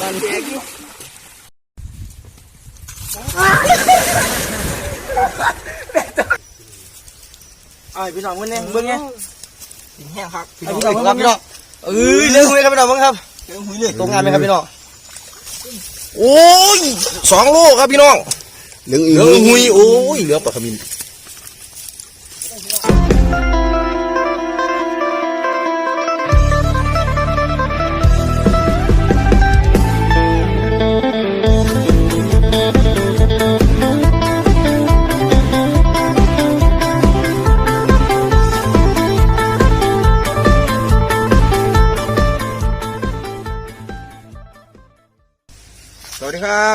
มันแยกอยู่ไอ้พี่น้องเบิ่งเนี่ยเบิ่งเนี่ยกินแห้งครับพี่น้องครับพี่น้องเอ้ยเรื่องหุยครับพี่น้องเบิ่งครับเรื่องหุยเลยตรงงานไหมครับพี่น้องโอ้ยสองโลครับพี่น้องเหลืองเหลืองหุยโอ้ยเหลืองปลาขมิน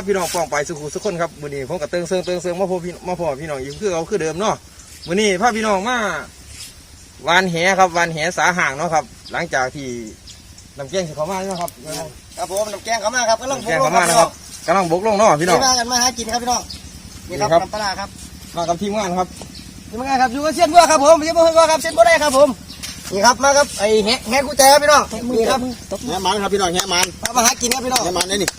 พี่น้องป้องไปสุขุสุขคนครับมื้อนี้ผมกับเติงเซิงเติงเซิงมาพบพี่มาพบพี่น้องอีกคือเอาคือเดิมเนาะมื้อนี้พาพี่น้องมาวานแหครับวานแหสาห่างเนาะครับ หลังจากที่น้ำแกงสิเขามาเนาะครับครับผมน้ำแกงเขามาครับก็ลงน้ำแกงเขามานะครับกำลังบกลงเนาะพี่น้องมากันมาหากินครับพี่น้องนี่ครับนี่ครับ น้ำปลาร้าครับมากับทีมงานครับนี่มาไงครับอยู่กับเส้นบัวครับผมเส้นบัวครับเส้นบัวได้ครับผมนี่ครับมาครับไอ้แหะแหะกุญแจครับพี่น้องนี่ครับแง่มันครับพี่น้องแง่มันมามาหากินครับพี่น้องแง่มันได้นี่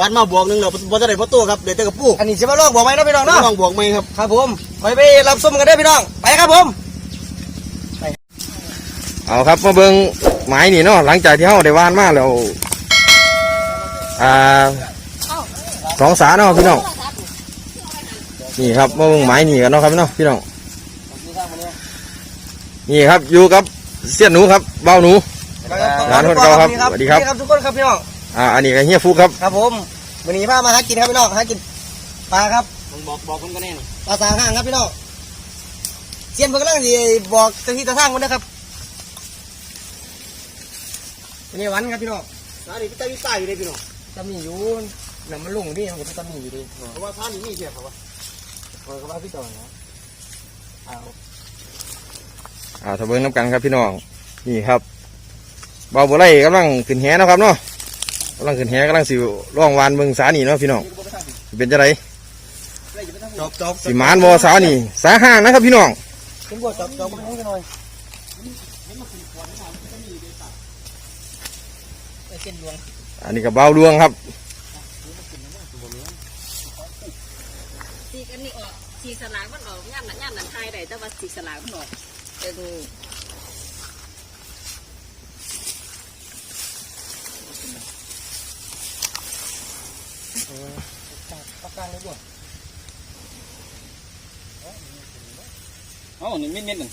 วันมาบวกหนึ่งเหรอบ่จะได้พ่อตัวครับเดี๋ยวเจอกับปูอันนี้จะมาลอกบอกไว้นะพี่น้องน้เนาะองบวกไหมครับ ครับผมไปไปรับส้มกันได้อพี่น้องไปครับผม เอาครับมาเบิ่งไม้นี่เนาะหลังจากที่เฮาได้วานมาแล้วอ่าสองสาเนาะพี่น้องนี่ครับมาเบิ่งไม้นี่กันเนาะครับเนาะพี่น้องนี่ครับอยู่กับเสี้ยนหนูครับเบ้าหนู ร้านคนเก่าครับสวัสดีครับนี่ครับทุกคนครับพี่น้อง อ่าอันนี้ก็เฮียฟุกครับครับผมวันนี้พามาหากินครับพี่น้องหากินปลาครับบอกบอกคนกันแน่ปลาสางห้างครับพี่น้องเซียนเพิ่งกำลังสิบอกเจ้าที่เจ้าทางคนนะครับวันนี้วันครับพี่น้องร้านนี้พี่ตาพี่ตายอยู่เลยพี่น้องจะมีอยู่น้ำมันลงดิมันก็จะมีอยู่ดิเพราะว่าท่านนี่เสียครับว่าเออก็ว่าพี่จอยนะเอาอ่าถ้าเบิ่งน้ำกันครับพี่น้องนี่ครับเบาบัวไล่กำลังขึ้นแหเนาะครับเนาะกำลังขึ้นแหกำลังสิร่องวานเบิ่งสานี่เนาะพี่น้องสิเป็นจะไรจบจบสิมานบ่สานี่ สาห่างนะครับพี่น้องเป็นบวชจบจบมันให้หน่อยเส้นดวงอันนี้ก็เบาดวงครับสีกันนี่ออกสีสลากมันออกย่านนั้นย่านนั้นทายได้แต่ว่าสีสลากมันออกเป็น ปากกลาง เลยบวชเอ้านี่เม็ดเม็ดหนึ่ง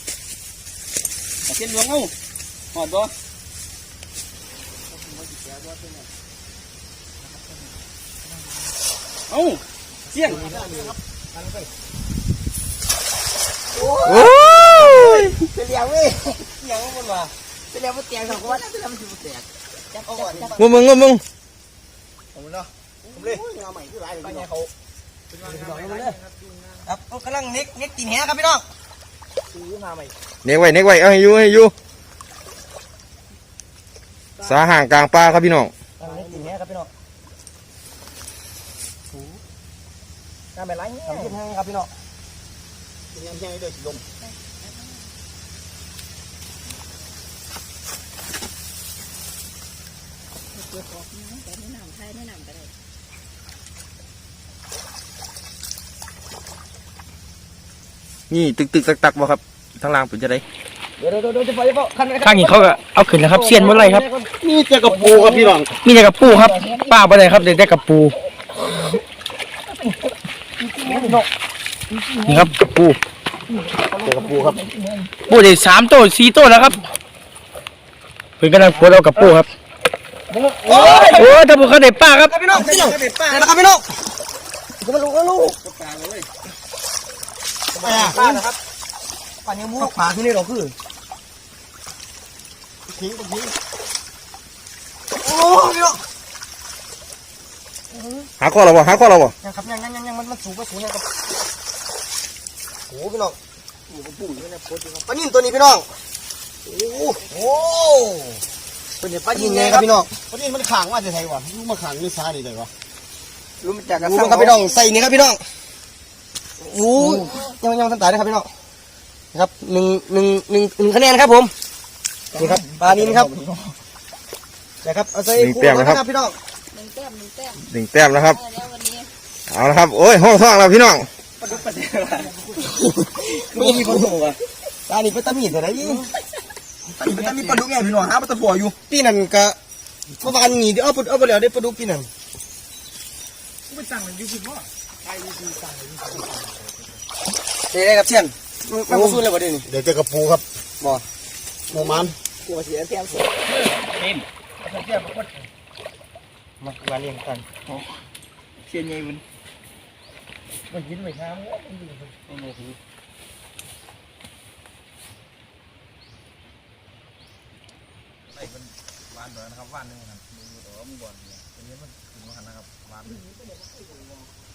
เส้นดวงเอ้าหอดบ่เอ้าเสี้ยนโอ้ยเป็นเลี้ยงเว้ยเลี้ยงมันมาเป็นเลี้ยงมันเตียงสองคนเป็นเลี้ยงมันอยู่เตียงจับเอาก่อนจับงมมึงงมมึงผมเนาะ ผมเลยงาใหม่ที่ไรเลยไปพี่ไงน้องเขาครับกำลังเน็กเน็กตีนแหครับพี่น้องซื้อมาใหม่เน็กไว้เน็กไว้เอาให้อยู่ให้อยู่สาห่างกลางป่าครับพี่น้องกำลังเน็กตีนแหครับพี่น้องน้ำไปไหลทำที่แห้งครับพี่น้องยังยังเดือดลมเกิดออกแต่แนะนำทายแนะนำก็ได้ นี่ตึกตึกตักตักบ่ครับทางล่างเป็นจะไรเดี๋ยวเดี๋ยวเดี๋ยวจะไปจะไปคันไหนข้างนี้เขาก็เอาขึ้นแล้วครับ เสียนบ่ไรครับ นี่เจอกับปูครับพี่น้องมีแต่กับปูครับ ป้าบ่ได้ครับเด็กได้กับปู นี่ครับกับปูเจอกับปูครับ ปูได้สามโต้สี่โต้แล้วครับเพิ่นกำลังปวดเอากับปูครับ โอ้ยโอ้ยถ้าบุเขาได้ป้าครับ พี่น้องพี่น้องนี่นะครับพี่น้องก็มาลูกก็ลูก ปลาปลานะครับปลาเนื้อหมูปลาที่นี่เราคือทิ้งก็ทิ้งโอ้พี่น้องหาข้อเราบ่หาข้อเราบ่ยังครับยังยังยังยังมันมันสูงก็สูงยังครับโอ้พี่น้องอยู่กับปู่อยู่เนี่ยโคตรครับปลานิ่มตัวนี้พี่น้องโอ้โหเป็นปลานิ่มไงครับพี่น้องวันนี้มันขังว่าจะไทยวะลูกมาขังนี่ซาดีเลยวะรู้มาจากกระสังครับพี่น้องใส่นี่ครับพี่น้องโอ้ยังยังทันตายนะครับพี่น้องนะครับหนึ่งหนึ่งหนึ่งหนึ่งคะแนนครับผมนี่ครับปลานินครับนะครับเอาใส่หนึ่งแต้มนะครับ พี่น้องหนึ่งแต้มหนึ่งแต้มหนึ่งแต้มนะครับได้แล้ววันนี้เอาละครับโอ้ยห้องท้องแล้วพี่น้องไม่มีคนส่งอะตานี่เป็นตะมีดแต่ไหนยี่ตานี่เป็นตะมีปลาดุกไงพี่น้องหาปลาตะผัวอยู่ปีนั่นก็เมื่อวานนี้เดี๋ยวเอาปลาเอาไปแล้วได้ปลาดุกปีนั่นไปสั่งมันยูทูบว่าใช่ยูทูบ สั่งยูทูบเจ๊ครับเชียนมันมาสู้เลยบ่เดี๋ยวนี้เดี๋ยวเจอกระปูครับบ่หมูมันกลัวเสียเทียมเสียเต็มมามาเลี้ยงกันเชียนใหญ่มันมันกินไม่ช้าโอ้โหวานด้วยนะครับวานนึงครับดูตัวมันบ่อนเนี่ยอันนี้มันถึงมาหันนะครับวาน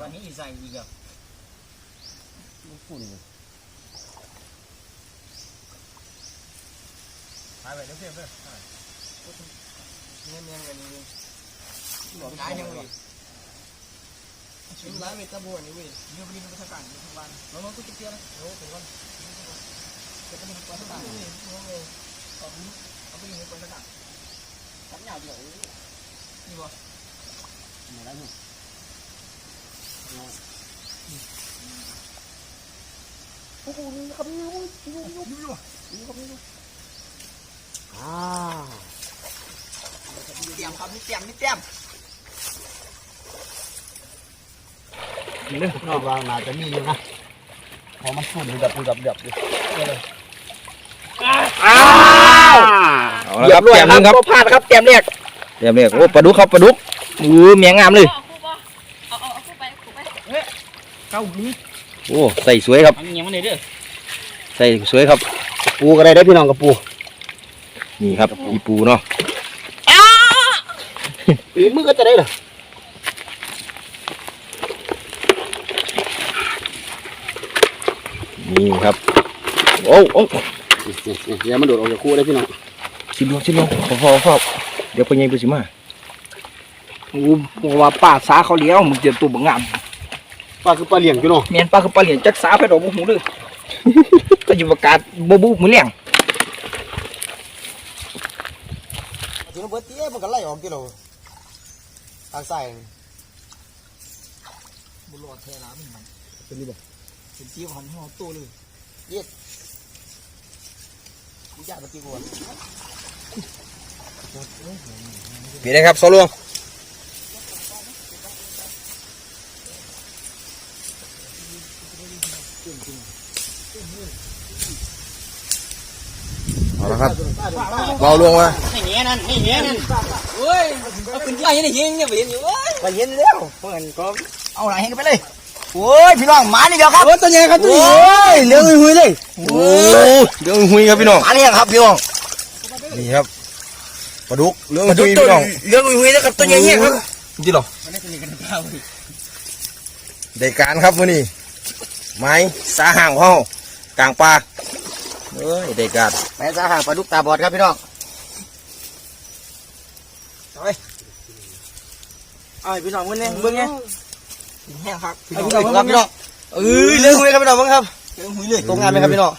วันนี้อีใส่อีกอะหายไปเดี๋ยวเพียบเลยเงี้ยเงี้ยกันนี่ตายยังไงชิ้นร้ายเมตาบัวนี่เว้ยเรื่องนี้มันสการอยู่ทั้งวันน้องๆก็จะเตี้ยนะโอ้ผมว่าจะเป็นคนสักการเอาไปยิงคนสักการสัญญาเดียว นี่บ่อ่าเตรียมครับนี่เตรียมนี่เตรียมนอกวางน่าจะมีอยู่นะพอมันฝุ่นดับดับดับอยู่อ้าวเอาละครับแต้มหนึงครับพลาดครับแต้มแรก แต้มเนี่ยโอ้ปลาดุกครับปลาดุกอู้เมียงามเลยเอาคู่บ่เอาเอาเอาคู่ไปคู่ไปเก้าหูโอ้ใส่สวยครับอันยังไม่ได้เด้อใส่สวยครับ ปูก็ได้ได้อพี่น้องกระปู นี่ครับอีปูเนาะปีมือก็จะได้เหรอนี่ครับ โอ้โอ้อย่ามันโดดออกจากคู่ได้พี่น้องชิลลงชิลลงพอพอพอ เดี๋ยวไปยังไปสิมาอู้บอกว่าป้าสาเขาเลี้ยวมึงเจอตัวบังงามปลาคือปลาเหลี่ยงพี่น้องเมียนป้าคือปลาเหลียญจักสาไปดอกบุหูเลยก็อยู่ประกาศบูบูมือเลี้ยงถึงเบิร์ตเตี้ยมันก็ไล่ออกกี่โลทางซ้ายบุหลอดแทน้ำมันเป็นนี่บ่เป็นจี้หันหัวตู้เลยเย็ดกูอยากมาตีกวน ปีได้ครับโซลวงเอาละครับเบาลงมาให้เงี้ยนั่นให้เงี้ยนั่นเฮ้ยเอาขึ้นไปยังไงเงี้ยเงี้ยไปเห็นอยู่เว้ยไปเย็นแล้วเพื่อนก็เอาไหนให้กันไปเลยโอ้ยพี่น้องหมานี่เดียวครับโอ้ตัวใหญ่ครับตัวโอ้นี้ยเลี้ยงหุยเลยโอ้เดี๋ยวหุยครับพี่น้องหมาเนี่ยครับพี่น้องนี่ครับป ลาดุกเรื่องหุยพี่น้องเลี้ยงหุยนะครับตัวใหญ่ๆครับจริงเหรอได้การครับมื้อนี้ไม้สาห่างของเฮากลางป่าเอ้ยได้การแม่สาหาปลาดุกตาบอดครับพี่น้องไปไอ้พี่น้องมึงเนี่ยมึงเนี่ยแห้งครับพี่น้องครับพี่น้องเอ้ยเลี้ยงหุยครับพี่น้องมึงครับเลี้ยงหุยเลยตรงงานไหมครับพี่น้อง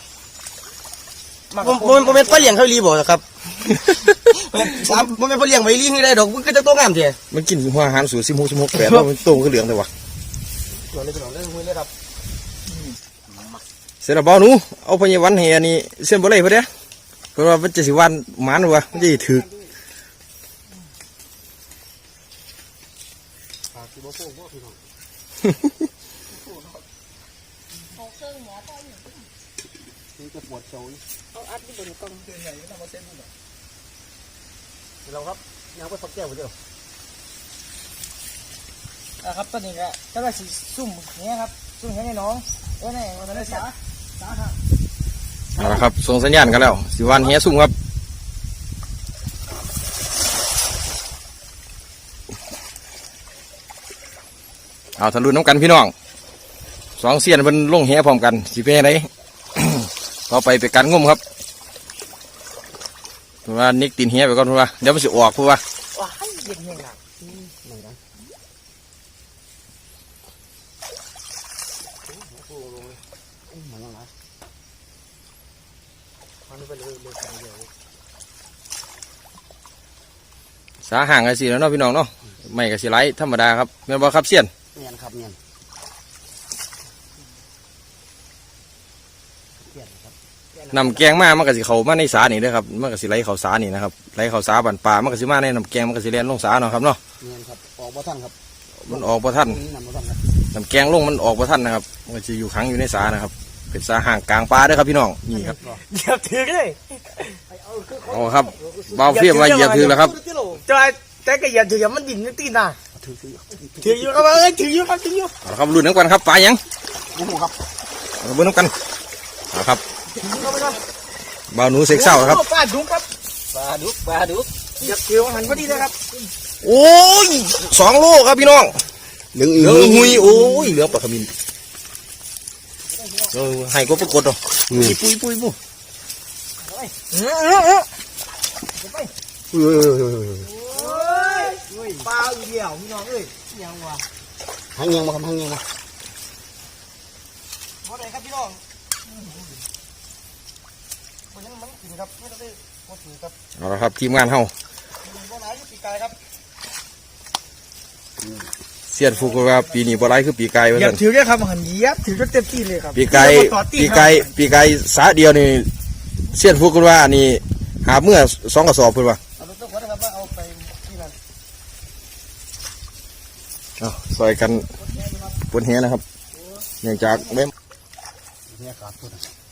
ผมผมผมเป็นปลาเลี้ยงเขาลีบ่ครับสามผมเป็นปลาเลี้ยงไว้ลีให้ได้ดอกมึงก็จะตัวงามเถอะมันกินหัวอาหารสูตรสิบหกสิบหกแปดแล้วมันโตขึ้นเหลืองแต่ว่าพี่น้องเลยพี่น้องเลี้ยงหุยเลยครับเสร็จแล้วเบาหนูเอาพญาวันเฮียนี่เส้นบ่เลยเพื่อนเด้อเพราะว่ามันจะสิวันหมันวะมันจะสิถือเอาเครื่องหมอต่ออยู่ จะปวดโซนเอาอัดที่บนกล่องเราครับยังไปฟักแก้วเดียวนะครับตอนนี้ก็ถ้าว่าสิซุ่มเนี้ยครับซุ่มเนี้ยในน้องเอ้ยในวันนั้นสาสาครับเอาละครับส่งสัญญาณกันแล้วสิวันเฮียซุ่มครับเอาทะลุน้ำกันพี่น้องสองเสียนเป็นลงเฮียพร้อมกันสิเป็นไง ต่อไปไปการงมครับเพราะว่านิกตีนเฮียไปก่อนเพราะว่าเดี๋ยวมันสิออกเพราะว่าว้ายเย็นแห้งหนักสาห่างกันสิแล้วเนาะพี่น้องเนาะไม่กับสิไหลธรรมดาครับแม่นบ่ครับเสียนเนียนครับเนียน นำแกงมามันก็สิเข้ามาในสานี่เด้อครับมันก็สิไหลเข้าสานี่นะครับไหลเข้าสาบันปลามันก็สิมาในน้ำแกงมันก็สิแล่นลงสาเนาะครับเนาะเนียนครับออกบ่ทันครับมันออกบ่ทันนี่นำบ่ทันครับน้ำแกงลงมันออกบ่ทันนะครับมันจะอยู่ขังอยู่ในสานะครับ เป็นสาห่างกลางป่าเด้อครับพี่น้องนี่ครับเหยียบถือเลยเอาครับเบาเฟียมมาเหยียบถือแล้วครับจะแต่ก็เหยียบถืออย่ามันดิ่นไม่ตีนน่ะถือถือถืออยู่ครับเอ้ยถืออยู่ครับถืออยู่เอาละครับรุ่นน้ำกันครับปลาหยังโอ้โหครับเอาเบิ่งน้ำกันเอาครับเบาหนูเสกเศร้าครับปลาดุกครับปลาดุกปลาดุกเหยียบถือหันพอดีเลยครับ โอ้ยสองโลครับพี่น้องเหลืองเหลืองหุยโอ้ยเหลืองปลาขมิ้นเออให้ก็ปรากฏเนาะปุยปุยปุยปุยเออเออเอออุ้ยโอ้ยปลาเหี่ยวพี่น้องเอ้ยยังวะหางเงียงมาครับหางเงียงมาพอได้ครับพี่น้องมันยังมันกิน ครับไม่ต้องไปหมดถือครับเอาละครับทีมงานเฮาบ่หลายก็ปีกายครับเสียนฟูกว่าปีนี้บ่ไรคือปีไก่ว่าเหยียซั่บนถือเลยครับหันเหยียบถือจนเต็มที่เลยครับปีไก่เหยียบมาต่อตีนปีครับไก่ปีไก่สาเดียวนี่เสียนฟูกว่านี่หาเมื่อสองกระสอบเพิ่นว่าเอาตัวก่อนนะครับว่าเอาไปที่นั่นเอาซอยกันปนเฮียนะครับเนื่องจากเว้มเนี่ยขาดตัวนะ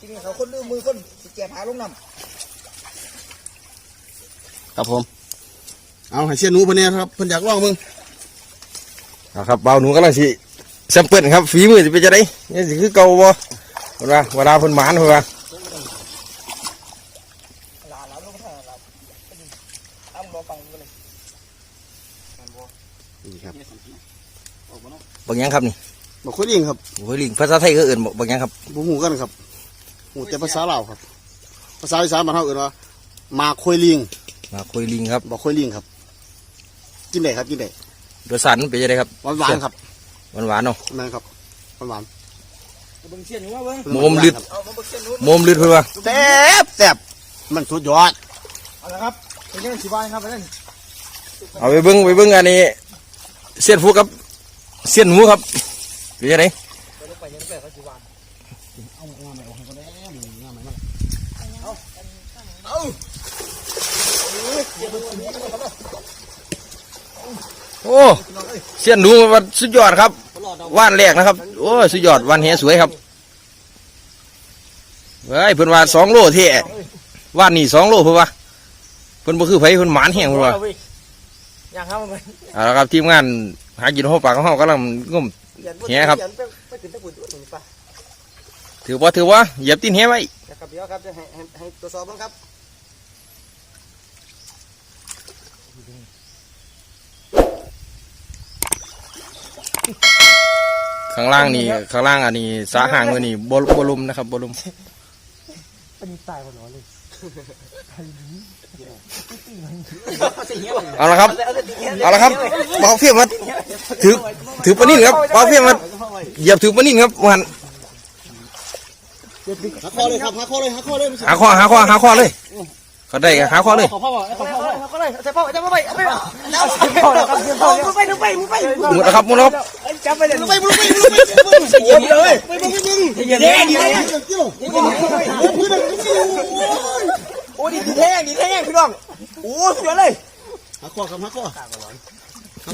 ที่นี่เขาคนดื้อมือคนสิแก่ผาลงน้ำครับผม เอาให้เสียหนูเพิ่นเนี่ยครับเพิ่นอยากลองมึงเอาครับเบาหนูกำลังสิแซมเปิลครับฝีมือสิเป็นจะไดนี่สิคือเก่าบ่เพิ่นว่าเวลาเพิ่นหมานเพิ่นว่าหลาหลาลงทางหลาอ้ำรอฟังกันเลยนี่ครับบางหยังครับนี่บ่ค่อยลิงครับโอ้ยลิงภาษาไทยก็เอิ้นบ่บางหยังครับบ่ฮู้กันครับ ฮู้แต่ภาษาลาวครับ ภาษาอีสานบ้านเฮาเอิ้นว่าหมากค่อยลิงมาคุยลิงครับบ่ค่อยลิงครับ กินได้ครับกินได้รสชาติมันเป็นจะไดครับหวานหวานๆครับหวานๆเนาะแม่นครับหวานหวานเบิ่งเสียนอยู่ว่าเบิ่งๆโมมลึดเอามาเบิ่งเสียนรู้โมมลึดเพิ่นว่าแซ่บแซ่บมันสุดยอดเอาละครับเป็นยังสิบายครับไปเล่นเอาไปเบิ่งไปเบิ่งอันนี้ เสียนฟูกับ เสียนหมูครับเป็นจะไดไปลงไปยังไปเขาสิบาย เอางามใหม่ออกให้ก่อนเด้องามใหม่มา โอ้เสียนหนูมันสุดยอดครับว่านแรกนะครับ โอ้ยสุดยอดว่านแหสวยครับเฮ้ยเพิ่นว่าสองโลเท่ว่านนี่สองโลเพิ่นว่าเพิ่นบ่คือไผเพิ่นหมานแห้งเพิ่นว่าอย่างครับมันเอาละครับทีมงานหากินหัวปลาของเฮากำลังงมแหครับไปถึงตะกุนตัวหนึ่งปะถือว่าถือว่าเหยียบตีนแหไว้นะครับเดี๋ยวครับจะให้ให้ให้ตรวจสอบบ้างครับ ข้างล่างนี่ข้างล่างอันนี้สาห่างไว้นี่บ่บ่ลุมนะครับบ่ลุมอันนี้ตายหมดเลยเอาละครับเอาละครับบ่าวเฟียมมาถือถือปลานิ่นครับบ่าวเฟียมมาเหยียบถือปลานิ่นครับวันหาคอเลยครับหาคอเลยหาคอเลยหาข้อหาข้อหาข้อเลย เขาได้ก็หาข้อเลยขอพ่อบอกขอพ่อบอกเขาเลยใส่พ่อใส่พ่อไปเอาไปเอาใส่พ่อแล้วครับใส่พ่อมึงไปมึงไปมึงไปหมดแล้วครับหมดแล้วครับจับไปเลยไปบุ้งไปบุ้งไปบุ้งเยี่ยมเลยไปบุ้งไปบุ้งเยี่ยมเลยดีเลยกิโลพื้นเลยกิโลโอ้ดีดีแท้ดีแท้พี่น้องโอ้เสียเลยหาคอครับหาคอ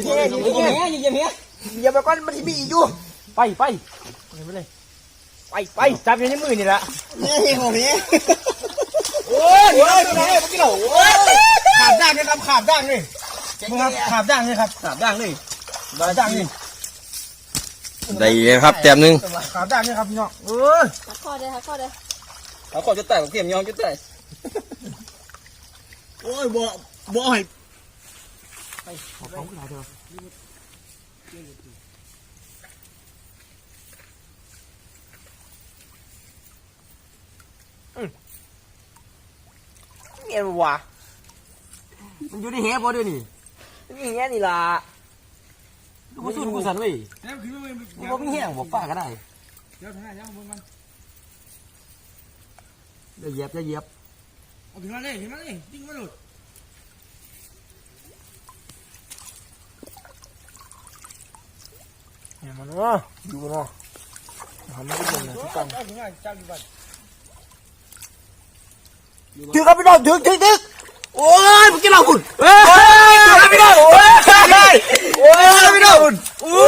ดีแท้ดีแท้เยี่ยมเนี้ยอย่าไปก้อนมันที่มีอีกอยู่ไปไปไปเลยไปไปจับอยู่ในมือนี่แหละเนี่ยของนี้ โอ้ยโอ้ยโอ้ยเมื่อกี้เราโอ้ยขาบด่างเลยครับขาบด่างเลยมึงครับขาบด่างเลยครับขาบด่างเลยขาบด่างเลยได้เลยครับแต้มหนึงขาบด่างเลยครับพี่น้องเออหักข้อเลยหักข้อเลยเอาข้อจุดใต้กับเข็มยองจุดใต้โอ้ยบ่บ่ให้เงี้ ยว่ะมันอยู่ในแหบ่เดี๋ยวนี้นี่แหนี่ล่ะกูบ่สู้กูสั่นเว้ยกูบ่มีแห้งบ่ป้าก็ได้เดี๋ยวท่ายังบนมันอย่าเหยียบอย่าเหยียบเอาถึงมาเลยถึงมาเลยดิ้งมาหลุดเนี่ยมันว่าอยู่เนาะทำไม่ได้เป็นนะทุกคนเอาถึงมาจับอยู่บ้าน ถึงครับพี่น้องถึงถึงถึงโอ้ยเมื่อกี้เราคุณเฮ้ยถึงครับพี่น้องโอ้ยโอ้ยพี่น้องโอ้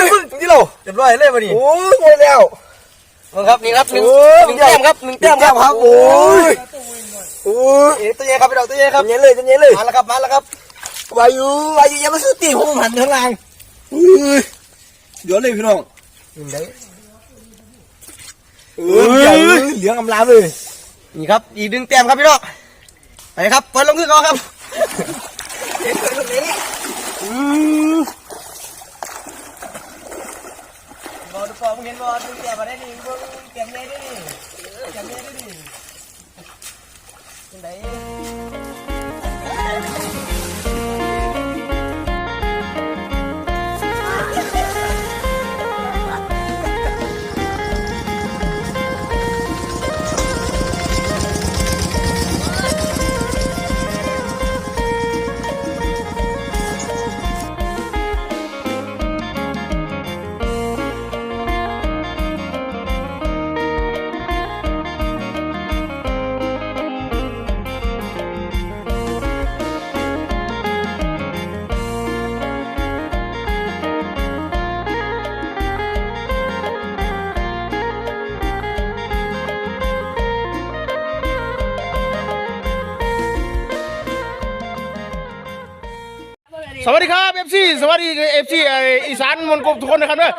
ยถึงที่เราเรียบร้อยเลยวันนี้โอ้ยหมดแล้วครับนี่ครับหนึ่งหนึ่งแต้มครับหนึ่งแต้มครับครับโอ้ยโอ้ยตัวเย็นครับพี่น้องตัวเย็นครับเย็นเลยเย็นเลยมาแล้วครับมาแล้วครับวายุวายุอย่ามาสู้ตีผมหันข้างล่างเดี๋ยวเลยพี่น้องยังไงเอ้ยเหลืองอำลาเลย นี่ครับ อีกดึงแต้มครับพี่น้องไปครับเปิดลงขึ้นก่อนครับ สวัสดีครับเอฟซีสวัสดีเอฟซีอีสานมนต์กบทุกคนนะครับเด้อ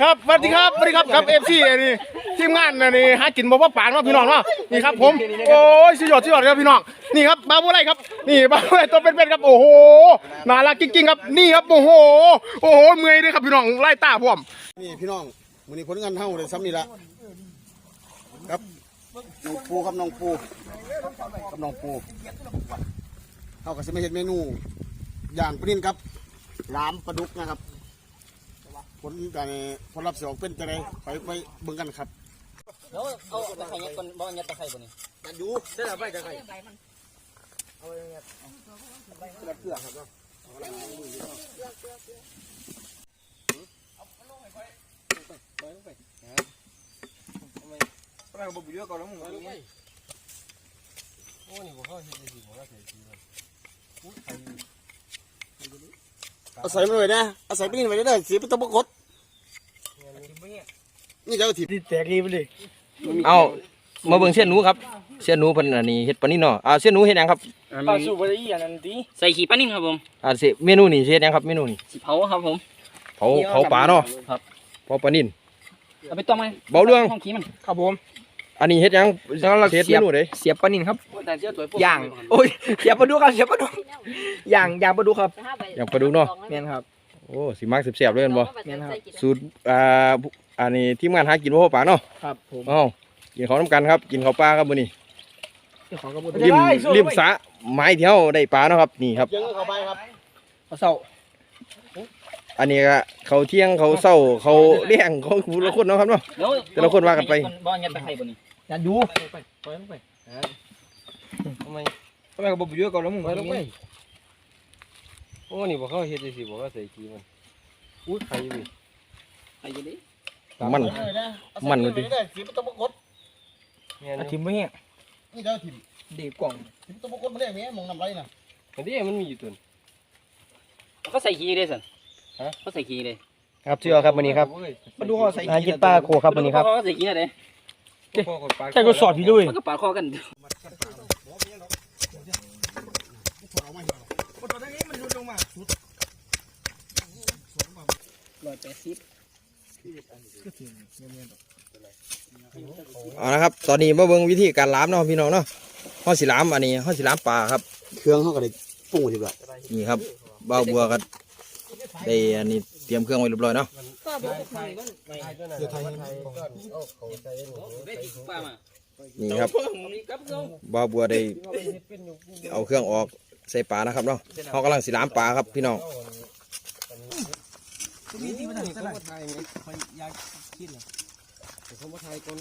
ครับสวัสดีครับสวัสดีครับครับเอฟซีนี่ทีมงานนี่หากินบ่ว่าปากเนาะพี่น้องเนาะนี่ครับผมโอ้ยสุดยอดสุดยอดครับพี่น้องนี่ครับบาบูไรครับนี่บาบูไรตัวเป็นๆครับโอ้โหน่ารักจริงๆครับนี่ครับโอ้โหโอ้โหเมื่อยด้วยครับพี่น้องไล่ตาพร้อมนี่พี่น้องมือนี้ผลงานเฮาได้ซ้ำนี่ละครับน้องปูครับน้องปูกับน้องปูเฮาก็สิมาเฮ็ดเมนู ย่างปลานิ่นครับลามปลาดุกนะครับผลการผลลัพธ์สิออกเป็นจังไดไปไปเบิ่งกันครับแล้วเอาตะไคร้ยัดก่อนบ่ยัดตะไคร้บ่นี่กันอยู่เส้นอะไรตะไคร้ทำไมบ่บุเยอะก่อนแล้วมึงเอาใส่มาไว้นะเอาใส่ปลานิ่นไว้ได้อสิเป็นตะบกดนี่เจ้าถิ่นแตกรีไปเลยเอามาเบิ่งเส้นหนูครับเส้นหนูเพิ่นอันนี้เฮ็ดปานนี้เนาะอ่าเส้นหนูเฮ็ดหยังครับปลาสูบไปอีอันนั้นตีใส่ขี้ปลานิ่มครับผมอ่าสิเมนูนี่สิเฮ็ดหยังครับเมนูนี่สิเผาครับผมเผาเผาปลาเนาะครับเผาปลานิ่นเอาไปต้มไหมเบาเรื่องห้องขี้มันครับผม อันนี้เฮ็ดหยังเฮ็ดเมนูเด้เสียบปลานินครับแต่เจ้าตัวย่างโอ้ยเสียบปลาดุกครับเสียบปลาดุกย่างย่างปลาดุกครับอย่างปลาดุกเนาะแม่นครับโอ้สิมักแซ่บๆเลยแม่นบ่แม่นครับสูตรอ่าผู้อันนี้ทีมงานหากินบ่พอปลาเนาะครับผมเอ้ากินข้าวน้ำกันครับ กินข้าวปลาครับมื้อนี้เจ้าของกระบุริมริมสระไม้เที่ยวได้ปลาเนาะครับนี่ครับเยังเข้าไปครับเขาเศร้าอันนี้ก็เขาเที่ยงเขาเศร้าเขาเลี้ยงเขาผู้ละคนเนาะครับเนาะเดี๋ยวแต่ละคนว่ากันไปบ่ยัดตะไคร้บ่นี่ อย่าดูทำไมทำไมก็บ่เยอะก่อนแล้วมึงไปลงไปโอ้นี่บ่เขาเฮ็ดจังซี่บ่เขาใส่กีมันอุ้ยใครอยู่นี่ไอ้อยู่ดิมันมันมันดิได้สิเป็นตะบกดอาทิมไม่เหี้ยนี่เจ้าถิ่นดีกล่องสิเป็นตะบกดมาได้แม่มองน้ำไหลน่ะอันนี้มันมีอยู่ตัวเขาใส่ขี้เด้สันเขาใส่ขี้เด้ครับเชื่อครับวันนี้ครับมาดูเขาใส่อากินปลาโคครับวันนี้ครับเขาใส่ขี้น่ะเด้ ใช่ก็สอดพี่ด้วยมันก็ปาดคอกันร้อยแปดสิบเอานะครับ ตอนนี้มาเบิ่งวิธีการล้ามเนาะพี่น้องเนาะห้อสิล้ามอันนี้ห้อสิล้ามปลาครับ เครื่องเขาก็ได้ปรุงไว้เรียบร้อยนี่ครับบ่าวบัวก็ ได้อันนี้เตรียมเครื่องไว้เรียบร้อยเนาะก็บอกว่าคนนี้มันนี่ครับบ่าวบัวได้เอาเครื่องออกใส่ปลานะครับเนาะเขากำลังสิล้ามปลาครับพี่น้องมีที่มันถ่ายก็ถ่ายไหมคอยยาคิดเหรอเขามาถ่ายก่อน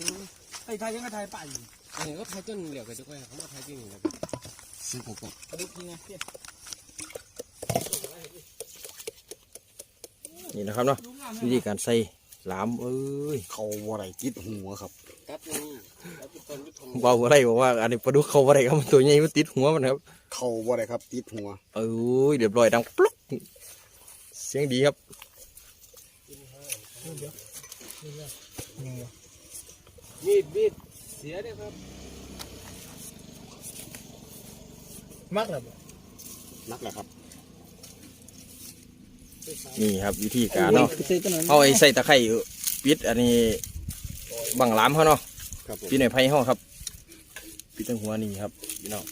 ไอ้ถ่ายยังก็ถ่ายป่าอยู่เห็นเขาถ่ายจนเหลียวกันทุกคนเขามาถ่ายจริงเลยซื้อกปกกระดูกจริงไงเพี้ย นี่นะครับเนาะวิธีการใส่หลามเอ้ยเขาบ่ได้ติดหัวครับครับนี่แล้วตอนยุทธงเบาอะไรบอกว่า อันนี้ปลาดุกเขาอะไรครับมันตัวใหญ่มันติดหัวมันครับ เขาบ่ได้ครับ ติดหัวเอ้ยเรียบร้อยดังปลุกเสียงดีครับมีดมีดเสียเนี่ยครับมากเลยนักแหละครับ นี่ครับวิธีการเนาะเอาไอ้ใส่ตะไคร้ปิดอันนี้บังหลามเขาเนาะครับผมปิดในไผ่เขาครับปิดตั้งหัวนี่ครับพี่น้อง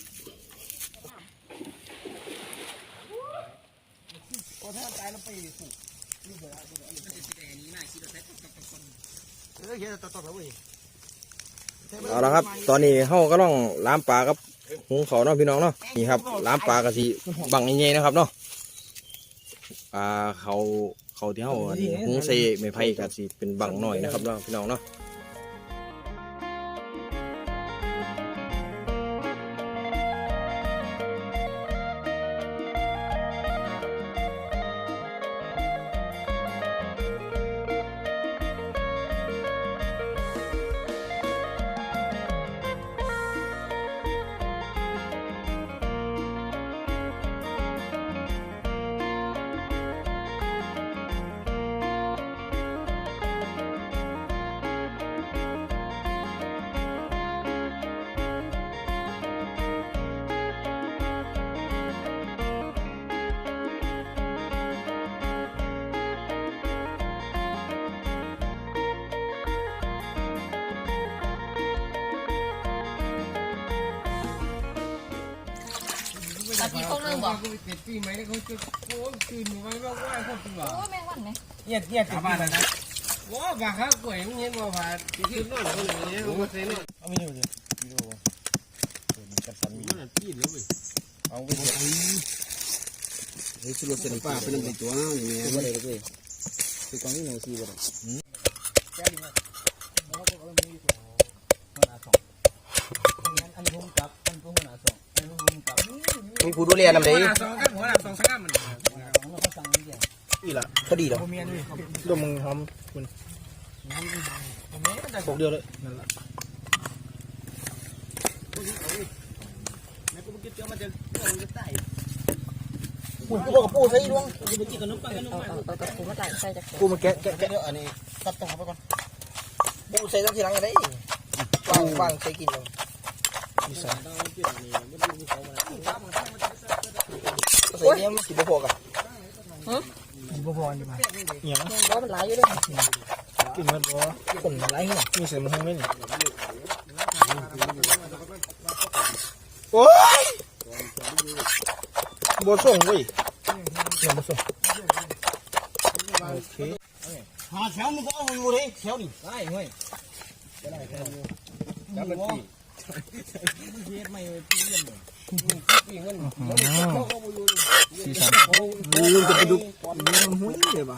เออเขียนต่อๆแล้วเว้ยเอาละครับ ตอนนี้เขาก็ต้องล้ามปลากับหุงเขาวเนาะพี่น้องเนาะนี่ครับล้ามปลากะสิบังใหญ่ๆนะครับเนาะ ปลาเขาเขาที่เขาอันนี้หุงใส่ไม้ไผ่กะสิเป็นบังหน่อยนะครับเนาะพี่น้องเนาะ ตัดปีเขาเรื่องบอกเจ็ดปีไหมเขาจะโอ้ตื่นมาว่าว่าเขาตื่นว่าโอ้แม่งวันไหมเงียบเงียบกลับบ้านแล้วนะว่าบาข้าวกล้วยมึงเห็นว่าบาตื่นนอนคนนี้เขามาเซ็นนอนเอาไม่ดูเลยมันตีนแล้วเว้ยเอาไปเฮ้ยชุดรถเสด็จป้าเป็นเป็นตัวนะอย่างเงี้ยบ่ได้เลยคือกองนี้หนูซีบ่ได้ ผู้ดูแลนำเด้หัวหน้าสองกันหัวหน้าสองสักกันมันเขาสั่งนี่เดียวนี่ล่ะพอดีแล้วผมมีอันนี้ดมมึงหอมคุณปกเดียวเลยนั่นแหละปูปูกับปูใส่ดวงเอาเอาตะปูมาใส่ใส่จากปูมาแกะแกะแกะเดี๋ยวอันนี้ตัดตรงเข้าไปก่อนปูใส่ต้องทีหลังอะไรวางวางใส่กินเลย ใส่เนี้ยมันสิบพอกันสิบพออยู่มาเหี่ยงร้อนมันหลายอยู่ด้วยกินมันบ่คนอะไรเหรอมีเสียงมันทั้งนั้นโอ้ยบัวส่งเว้ยเดี๋ยวบัวส่งโอเคหาแถวมึงก็เอาอยู่เลยแถวนี่ได้เว้ยได้แถวอยู่จับมันปีเฮ็ดไม่ปีเยี่ยมเลยปีเงิน สีสันลุงจะไปดูมันหุ้ยเลยปะ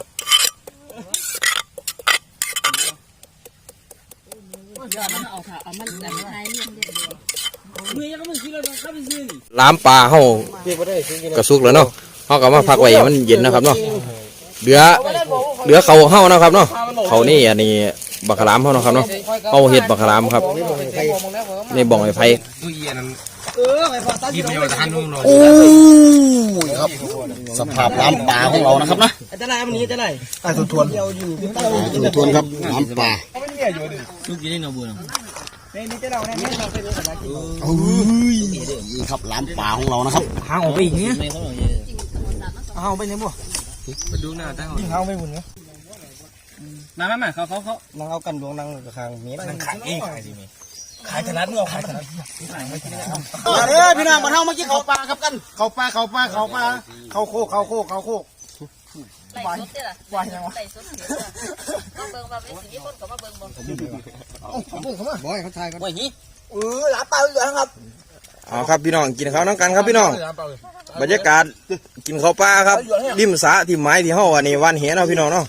ยอดมันเอาค่ะเอามันแต่ไทยเรื่องเดียวมือยังไม่ซื้อเลยครับไม่ซื้อล้ามปลาเขาเก็บไว้ได้ซื้อกินกระสุกแล้วเนาะเขาก็มาพักไว้มันเย็นนะครับเนาะเหลือเหลือเขาเฮานะครับเนาะเขานี่อันนี้บักขลามเฮานะครับเนาะเอาเห็ดบักขลามครับในบ่องไม้ไผ่ ตู้เย็นนั้นเออไม่พอตัดยิบเดียวทานนุ่มนอนโอ้ยครับ สภาพน้ำปลาของเรานะครับนะจะไหนมันนี้จะไหนไอ้ทวนเดียวอยู่ที่ตั้งตุนทวนครับน้ำปลาลูกกินได้หนอบัวนี่นี่จะเราเนี่ยไม่เราไปดูสถานที่เอ้ยนี่ครับน้ำปลาของเรานะครับหางออกไปอีกเนี้ยหางออกไปไหนบ่ไปดูหน้าตั้งยิงหางไปหุ่นเนี้ยมามามาเขาเขาเขานั่งเอากันดวงนั่งกับคางเมียนั่งขังเอง ขายถนัดมึงเอาขายถนัดมาเด้อพี่น้องมาเฮามากินข้าปลาครับกันเขาปลาเขาปลาเขาปลาเขาโคกข้าโคกข้าโคกไต่สุดนี่ล่ะไต่สุดเดี๋ยมาเบิ่งว่าเป็นสีคนก็มาเบิ่งบ่บ่ให้เขาทายกันว่อย่งนี้เออหลาเปล่าอยู่ครับเอาครับพี่น้องกินข้าวน้ำกันครับพี่น้องบรรยากาศกินข้าวปลาครับริมสะที่ไม้ที่เฮาอันนี้วันเห็นเนาพี่น้องเนาะ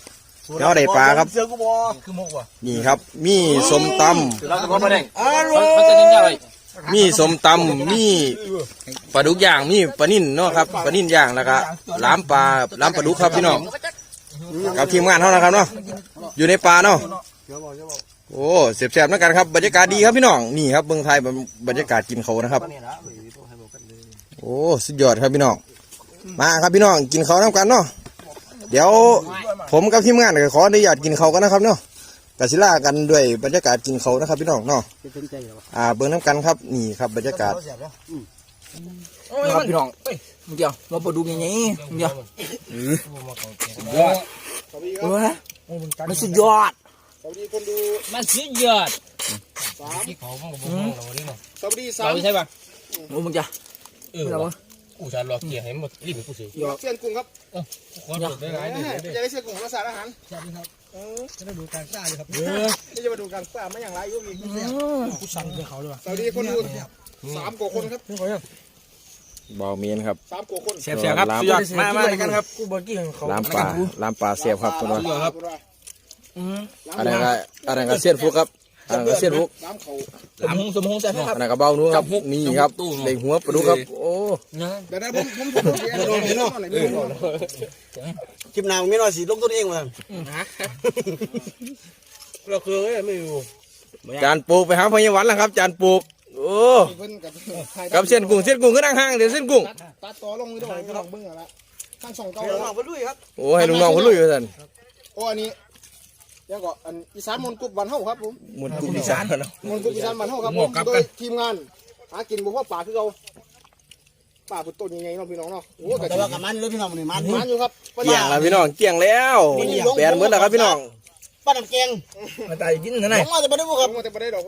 เฮาได้ปลาครับ เสือกูบ่คือมกว่ะนี่ครับ มีสมตเราจะพอมาแดงอร่อยมันจะยังไงำมีสมตำมีปลาดุกย่างมีปลานิ่นเนาะครับปลานิ่นย่างแล้วก็ล้ามปลาล้ามปลาดุกครับพี่น้องกับทีมงานเท่านะครับเนาะอยู่ในป่าเนาะโอ้เสียบๆแล้วกันครับบรรยากาศดีครับพี่น้องนี่ครับเมืองไทยบรรยากาศกินเขาวนะครับ โอ้สุดยอดครับพี่น้องมาครับพี่น้องกินเขาวน้ำกันเนาะเดี๋ยว ผมกับทีมงานก็ขออนุญาตกินเขาวกันนะครับเนาะกสิล่ากันด้วยบรรยากาศกินเขาวนะครับพี่น้องเนาะอ่าเบิ้งน้ำกันครับนี่ครับบรรยากาศครับพี่น้องมึงเดียวมาปดูยังไงมึงเดียวเฮ้ยมันสุดยอดสวัสดีคนดูมันสุดยอดสามสวัสดีสาเรามใช่ป่ะโอ้มึงจ้ะเออ กูจะรอเกี่ยให้หมดรีบกูสิเส้นกุ้งครับคนเปิดได้หลายเดือนเลยจะได้เส้นกุ้งของสารอาหารเออนี่จะมาดูการป่าไม่อย่างไรยุ่งอีกสวัสดีคนดูสามกว่าคนครับบอเมียนครับสามกว่าคนเสียบเสียบครับสุดยอดมามาด้วยกันครับกูบอกกี้ของเขาล้ามปลาล้ามปลาเสียบครับคุณว่าครับอะไรก็อะไรก็เสียนฟุกครับ อะไรก็เสียนฟุกน้ำเขาสมหงสมหงแซ่บครับอันนั้นก็เบาหนูครับนี่ครับเล็งหัวปลาดุกครับ โอ้เดี๋ยวได้ผมผมผมโดนเนาะคลิปหน้ามีหน่อยสิลงตัวเองมาเราเคยไม่อยู่จานปลูกไปหาพญาวันแล้วครับจานปลูกโอ้เพิ่นกับกับเส้นกุ้งเส้นกุ้งก็นั่งห้างเดี๋ยวเส้นกุ้งตัดต่อลงนี่ด้วยพี่น้องเบิ่งอะละทั้งสองเก่าแล้วไปลุยครับโอ้ให้ลุงน้องเขาลุยกันโอ้อันนี้ ยังก็อันอีสานมนต์กรุบบ้านเฮาครับผมมุนกุ้งอีสานเนาะมนต์กรุบอีสานบ้านเฮาครับผมโดยทีมงานหากินบ่พอป่าคือเราป่าพุดต้นยังไงเนาะพี่น้องเนาะโอ้ก็แต่ว่ากับมันเลยพี่น้องนี่มันมันอยู่ครับเกี่ยงแล้วพี่น้องเกี่ยงแล้วแปลนเหมือนแล้วครับพี่น้อง ป้าน้ำแกงมาตายกินนะนาย ผมมาจะไปดูครับผมว่าจะบ่ได้ดอก